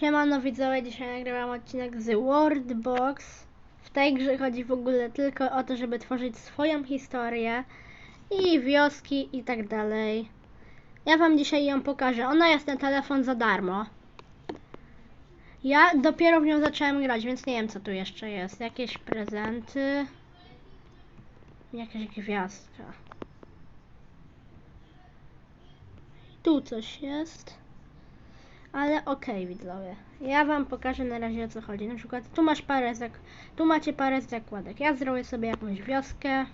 Siemano widzowie, dzisiaj nagrywam odcinek z Wordbox. W tej grze chodzi w ogóle tylko o to, żeby tworzyć swoją historię i wioski i tak dalej. Ja wam dzisiaj ją pokażę. Ona jest na telefon za darmo. Ja dopiero w nią zacząłem grać, więc nie wiem co tu jeszcze jest. Jakieś prezenty. Jakaś gwiazdka. Tu coś jest. Ale okej, widzowie. Ja wam pokażę na razie o co chodzi. Na przykład tu masz parę zak tu macie parę zakładek. Ja zrobię sobie jakąś wioskę.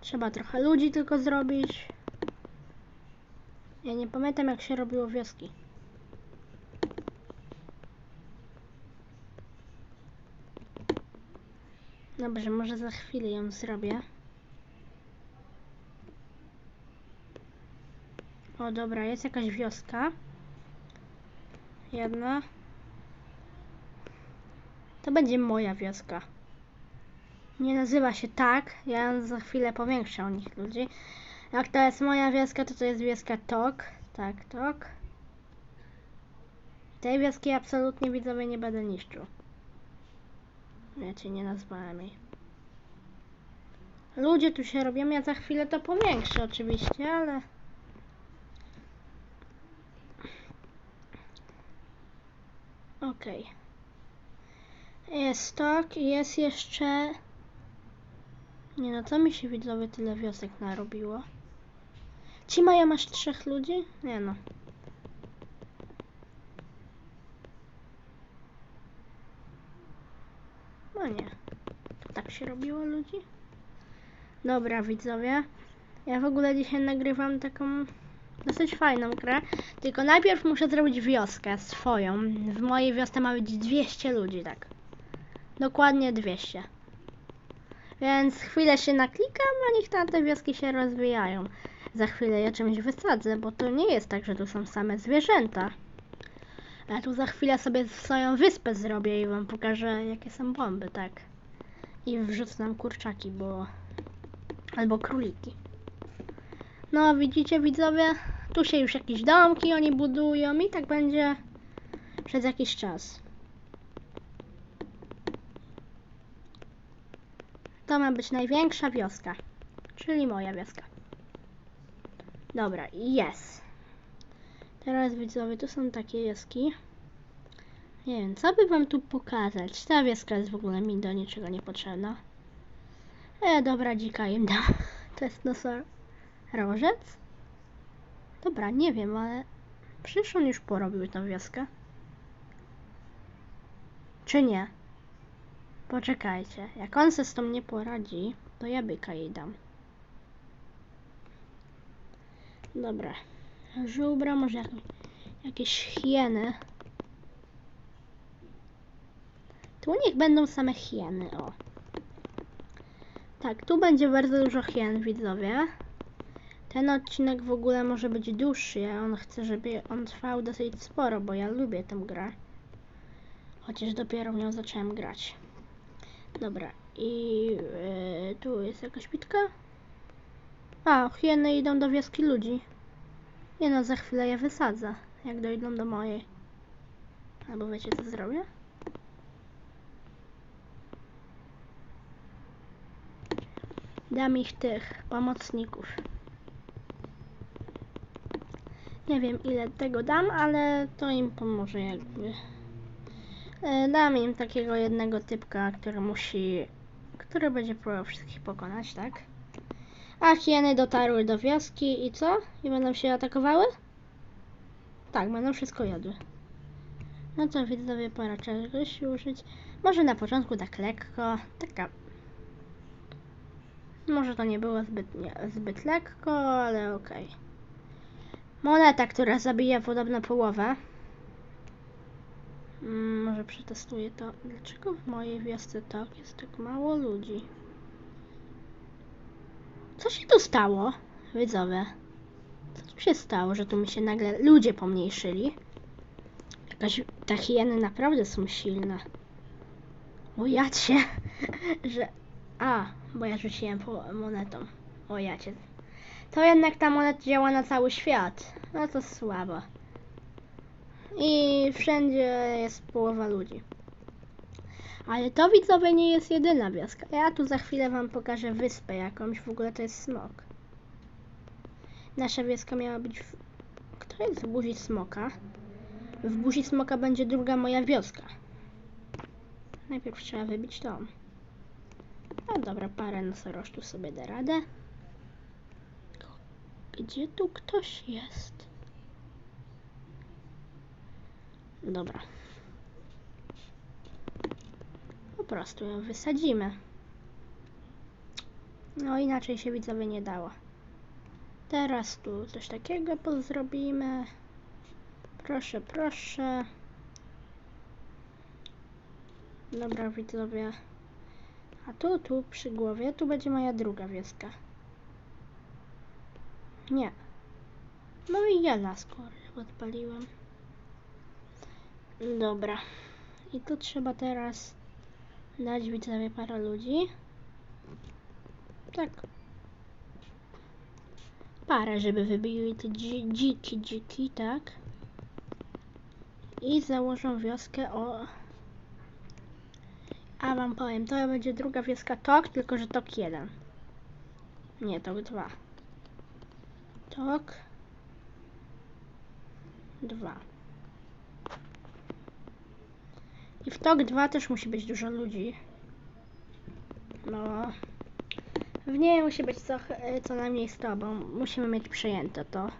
Trzeba trochę ludzi tylko zrobić. Ja nie pamiętam jak się robiło wioski. Dobrze, może za chwilę ją zrobię. O dobra, jest jakaś wioska. Jedna. To będzie moja wioska. Nie nazywa się tak. Ja za chwilę powiększę o nich ludzi. Jak to jest moja wioska, to to jest wioska Tok. Tak, Tok. Tej wioski absolutnie widzowie nie będę niszczył. Ja cię nie nazwałem jej. Ludzie tu się robią, ja za chwilę to powiększę oczywiście, ale... Okej. Jest tak, jest jeszcze... Nie no, co mi się widzowie tyle wiosek narobiło? Ci mają masz trzech ludzi? Nie no. No nie. To tak się robiło ludzi? Dobra widzowie. Ja w ogóle dzisiaj nagrywam taką dosyć fajną grę. Tylko najpierw muszę zrobić wioskę swoją. W mojej wiosce ma być 200 ludzi, tak. Dokładnie 200. Więc chwilę się naklikam, a niech tam te wioski się rozwijają. Za chwilę je czymś wysadzę, bo to nie jest tak, że tu są same zwierzęta. Ja tu za chwilę sobie swoją wyspę zrobię i wam pokażę, jakie są bomby, tak. I wrzucę nam kurczaki, bo... Albo króliki. No, widzicie widzowie? Tu się już jakieś domki oni budują i tak będzie przez jakiś czas. To ma być największa wioska, czyli moja wioska. Dobra, jest. Teraz widzowie, tu są takie wioski. Nie wiem, co by wam tu pokazać? Ta wioska jest w ogóle mi do niczego niepotrzebna. E, dobra, dzika im dam. To jest nosor. Rożec? Dobra, nie wiem, ale przecież on już porobił tą wioskę. Czy nie? Poczekajcie, jak on se z tą nie poradzi, to ja byka jej dam. Dobra. Żubra, może jak, jakieś hieny. Tu niech będą same hieny, o. Tak, tu będzie bardzo dużo hien, widzowie. Ten odcinek w ogóle może być dłuższy, a on chce, żeby on trwał dosyć sporo, bo ja lubię tę grę. Chociaż dopiero w nią zacząłem grać. Dobra, i yy, tu jest jakaś bitka. A, hieny idą do wioski ludzi. Nie no, za chwilę je wysadzę, jak dojdą do mojej. Albo wiecie co zrobię? Dam ich tych pomocników. Nie wiem ile tego dam, ale to im pomoże jakby. E, Dam im takiego jednego typka, który musi, który będzie próbował wszystkich pokonać, tak? A hieny dotarły do wioski i co? I będą się atakowały? Tak, będą wszystko jadły. No to widzowie, pora czegoś użyć. Może na początku tak lekko, taka... Może to nie było zbyt, nie, zbyt lekko, ale okej. Moneta, która zabija podobno połowę. Mm, może przetestuję to. Dlaczego w mojej wiosce tak jest tak mało ludzi? Co się tu stało, widzowie? Co tu się stało, że tu mi się nagle ludzie pomniejszyli? Jakaś, te hieny naprawdę są silne. O jacie, że... A, bo ja rzuciłem po monetą. O jacie. To jednak ta moneta działa na cały świat. No to słabo. I wszędzie jest połowa ludzi. Ale to widzowie nie jest jedyna wioska. Ja tu za chwilę wam pokażę wyspę jakąś. W ogóle to jest smok. Nasza wioska miała być w... Kto jest w buzi smoka? W buzi smoka będzie druga moja wioska. Najpierw trzeba wybić tą. No dobra, parę nosorożców sobie da radę. Gdzie tu ktoś jest? Dobra. Po prostu ją wysadzimy. No inaczej się widzowie nie dało. Teraz tu coś takiego pozrobimy. Proszę, proszę. Dobra widzowie. A tu, tu przy głowie, tu będzie moja druga wioska. Nie. No i ja na skórę odpaliłem. Dobra. I tu trzeba teraz dać widzowie parę ludzi. Tak. Parę, żeby wybili te dzi dziki, dziki, tak. I założą wioskę o... A wam powiem, to będzie druga wioska Tok, tylko że Tok 1. Nie, Tok 2. Tok 2. I w TOK 2 też musi być dużo ludzi. No. W niej musi być co, co najmniej 100, bo musimy mieć przejęte to.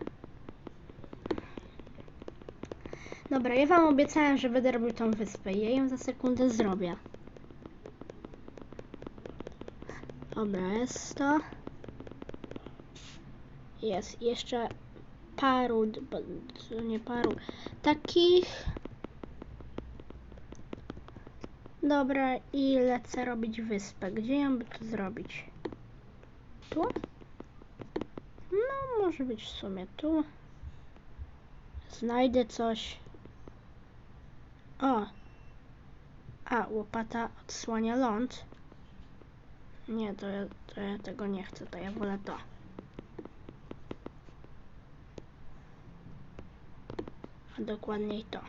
Dobra, ja wam obiecałem, że będę robił tą wyspę i ja ją za sekundę zrobię. Dobra, jest to. Jest jeszcze paru, nie paru, takich. Dobra, i lecę robić wyspę. Gdzie ją by tu zrobić? Tu? No, może być w sumie tu. Znajdę coś. O! A, łopata odsłania ląd. Nie, to ja, to ja tego nie chcę, to ja wolę to. A dokładniej to.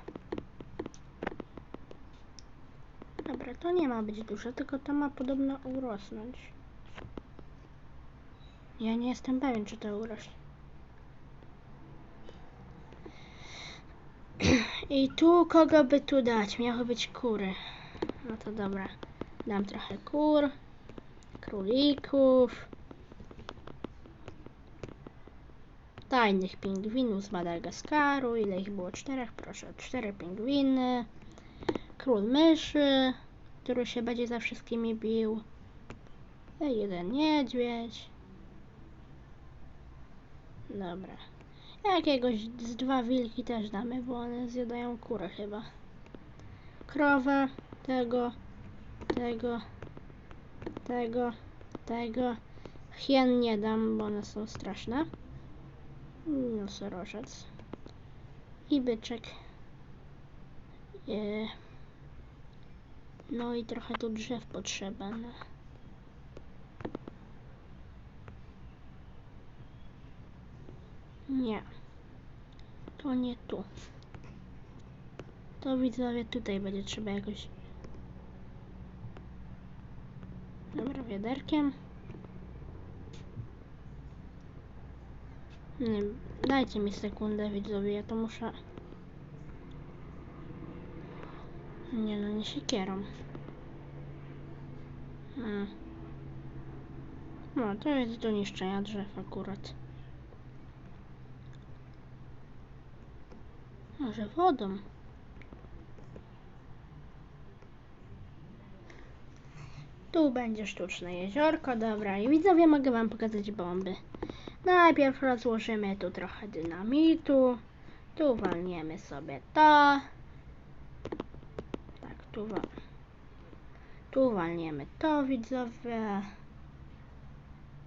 Dobra, to nie ma być duże, tylko to ma podobno urosnąć. Ja nie jestem pewien, czy to urośnie. I tu kogo by tu dać? Miały być kury. No to dobra. Dam trochę kur, królików, tajnych pingwinów z Madagaskaru. Ile ich było? Czterech? Proszę, cztery pingwiny. Król myszy, który się będzie za wszystkimi bił. E, Jeden niedźwiedź. Dobra. Jakiegoś z dwa wilki też damy, bo one zjadają kurę chyba. Krowę, tego, tego, tego, tego. Hien nie dam, bo one są straszne. Nosorożec. I byczek. E, No i trochę tu drzew potrzeba. Nie. To nie tu. To widzowie tutaj będzie trzeba jakoś. Dobra, wiaderkiem. Nie, dajcie mi sekundę widzowie, ja to muszę. Nie no, nie siekierą. Hmm. No, to jest do niszczenia drzew akurat. Może wodą? Tu będzie sztuczne jeziorko, dobra. I widzowie, mogę wam pokazać bomby. Najpierw rozłożymy tu trochę dynamitu. Tu walniemy sobie to. Tak, tu, wa tu walniemy to, widzowie.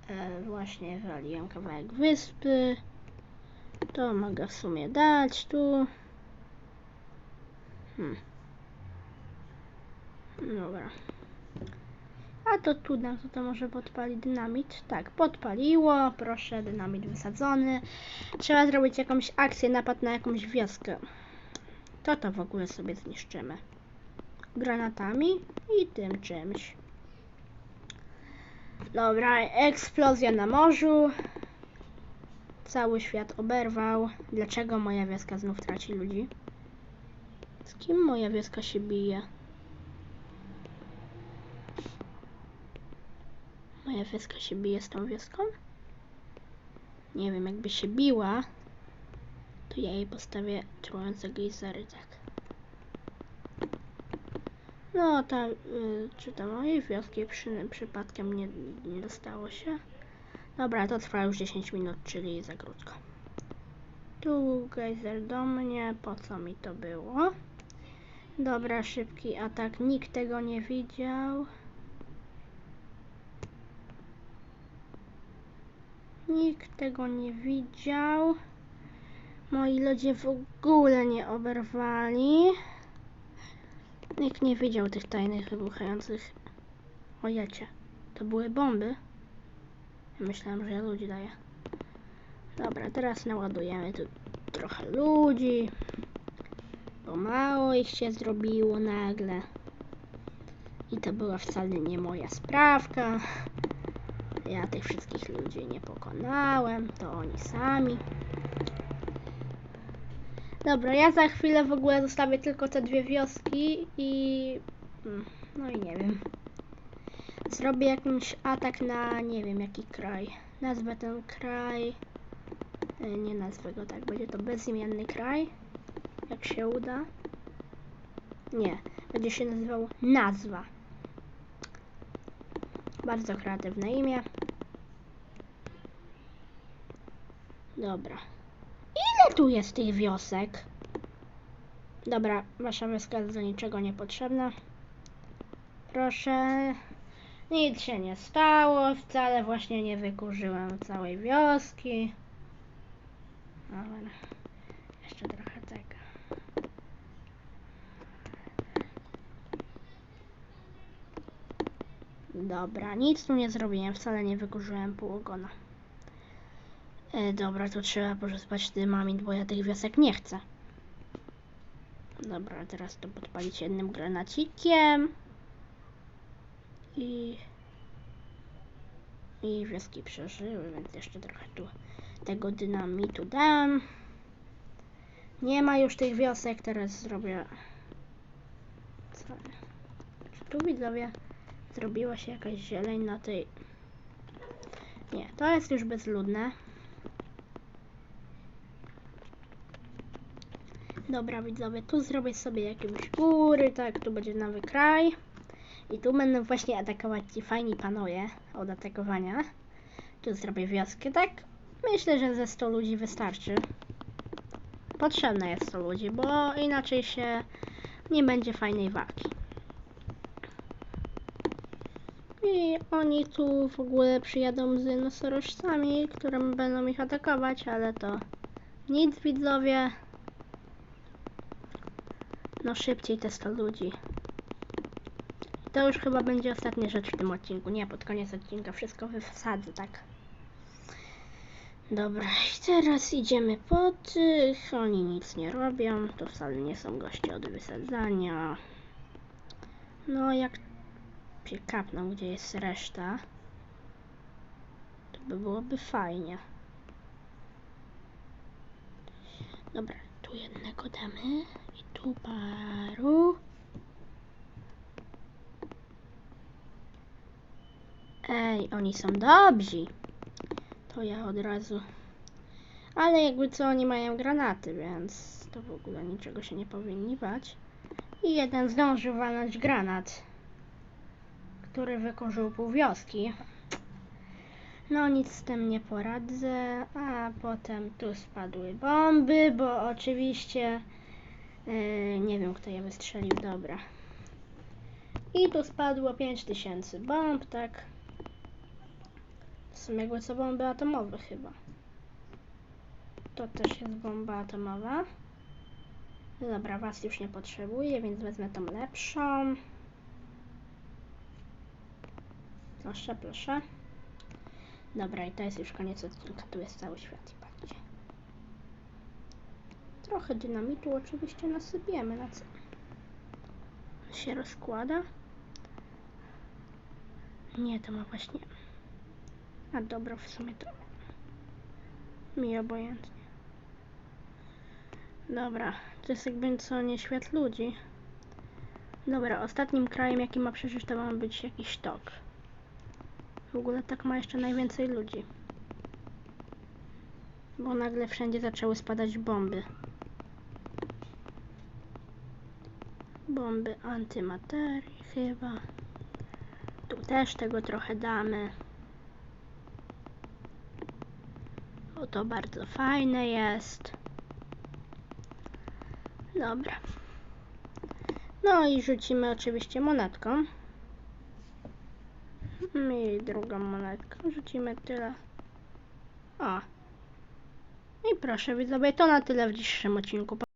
E, właśnie waliłem kawałek wyspy. To mogę w sumie dać tu. Hmm. Dobra. A to tu nam to może podpali dynamit. Tak, podpaliło. Proszę, dynamit wysadzony. Trzeba zrobić jakąś akcję, napad na jakąś wioskę. To to w ogóle sobie zniszczymy. Granatami i tym czymś. Dobra, eksplozja na morzu. Cały świat oberwał. Dlaczego moja wioska znów traci ludzi? Z kim moja wioska się bije? Moja wioska się bije z tą wioską? Nie wiem, jakby się biła, to ja jej postawię trujące gejzery, tak. No, ta, y, czy do mojej wioski przy, przypadkiem nie, nie dostało się? Dobra, to trwa już 10 minut, czyli za krótko. Tu gejzer do mnie, po co mi to było? Dobra, szybki atak, nikt tego nie widział. Nikt tego nie widział. Moi ludzie w ogóle nie oberwali. Nikt nie widział tych tajnych wybuchających. Ojecie, to były bomby. Myślałem, że ja ludzi daję. Dobra, teraz naładujemy tu trochę ludzi. Bo mało ich się zrobiło nagle. I to była wcale nie moja sprawka. Ja tych wszystkich ludzi nie pokonałem, to oni sami. Dobra, ja za chwilę w ogóle zostawię tylko te dwie wioski i... mm, No i nie wiem. Zrobię jakiś atak na nie wiem jaki kraj. Nazwę ten kraj... e, Nie nazwę go tak, będzie to bezimienny kraj. Jak się uda. Nie, będzie się nazywał nazwa. Bardzo kreatywne imię. Dobra. Ile tu jest tych wiosek? Dobra, wasza wioska do niczego niepotrzebna. Proszę. Nic się nie stało, wcale właśnie nie wykurzyłem całej wioski. Dobra. Jeszcze trochę tego. Dobra, nic tu nie zrobiłem, wcale nie wykurzyłem półogona. E, dobra, to trzeba pożyskać dynamit, bo ja tych wiosek nie chcę. Dobra, teraz to podpalić jednym granacikiem. I... I wioski przeżyły, więc jeszcze trochę tu tego dynamitu dam. Nie ma już tych wiosek, teraz zrobię... Co? Czy tu widzowie zrobiła się jakaś zieleń na tej... Nie, to jest już bezludne. Dobra widzowie, tu zrobię sobie jakieś góry, tak, tu będzie nowy kraj. I tu będą właśnie atakować ci fajni panowie od atakowania. Tu zrobię wioskę, tak? Myślę, że ze 100 ludzi wystarczy. Potrzebne jest 100 ludzi, bo inaczej się nie będzie fajnej walki. I oni tu w ogóle przyjadą z nosorożcami, które będą ich atakować, ale to nic widzowie. No szybciej te 100 ludzi. To już chyba będzie ostatnia rzecz w tym odcinku. Nie, pod koniec odcinka wszystko wysadzę, tak. Dobra, i teraz idziemy po tych. Oni nic nie robią. To wcale nie są goście od wysadzania. No, jak się kapną, gdzie jest reszta, to by byłoby fajnie. Dobra, tu jednego damy i tu paru. Ej, oni są dobrzy. To ja od razu. Ale jakby co, oni mają granaty, więc to w ogóle niczego się nie powinni bać. I jeden zdążył walnąć granat, który wykurzył pół wioski. No nic z tym nie poradzę, a potem tu spadły bomby, bo oczywiście yy, nie wiem kto je wystrzelił, dobra. I tu spadło 5000 bomb, tak. Są jakby co bomby atomowe chyba. To też jest bomba atomowa. Dobra, was już nie potrzebuję, więc wezmę tą lepszą. Proszę, proszę. Dobra, i to jest już koniec odcinka. Tu jest cały świat i patrzcie. Trochę dynamitu oczywiście nasypiemy na co się rozkłada. Nie, to ma właśnie. A dobra, w sumie to mi obojętnie. Dobra, to jest jakby co nie świat ludzi. Dobra, ostatnim krajem jaki ma przeżyć to ma być jakiś tok. W ogóle tak ma jeszcze najwięcej ludzi. Bo nagle wszędzie zaczęły spadać bomby. Bomby antymaterii chyba. Tu też tego trochę damy. Bo to bardzo fajne jest. Dobra. No i rzucimy oczywiście monetką. I drugą monetkę. Rzucimy tyle. O. I proszę widzowie, to na tyle w dzisiejszym odcinku.